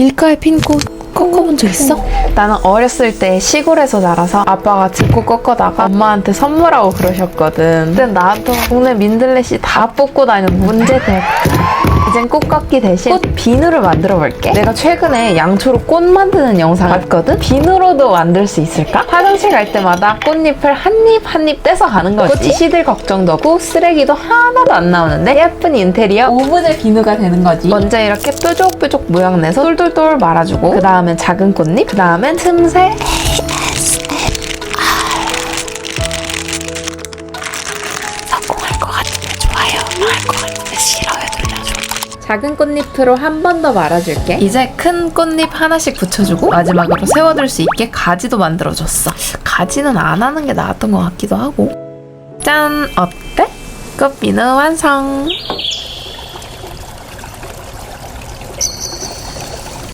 길가에 핀 꽃 꺾어본 적 있어? 나는 어렸을 때 시골에서 자라서 아빠가 들꽃 꺾어다가 엄마한테 선물하고 그러셨거든. 근데 나도 동네 민들레 씨 다 뽑고 다녀 문제 될. 이젠 꽃 꺾기 대신 꽃 비누를 만들어 볼게. 내가 최근에 양초로 꽃 만드는 영상 봤거든? 비누로도 만들 수 있을까? 화장실 갈 때마다 꽃잎을 한입한입 떼서 가는 거지. 꽃이 시들 걱정도 없고 쓰레기도 하나도 안 나오는데 예쁜 인테리어 5분의 비누가 되는 거지. 먼저 이렇게 뾰족뾰족 모양 내서 똘똘똘 말아주고 그 다음엔 작은 꽃잎, 그 다음엔 틈새 작은 꽃잎으로 한 번 더 말아줄게. 이제 큰 꽃잎 하나씩 붙여주고 마지막으로 세워둘 수 있게 가지도 만들어줬어. 가지는 안 하는 게 나았던 것 같기도 하고. 짠! 어때? 꽃비누 완성!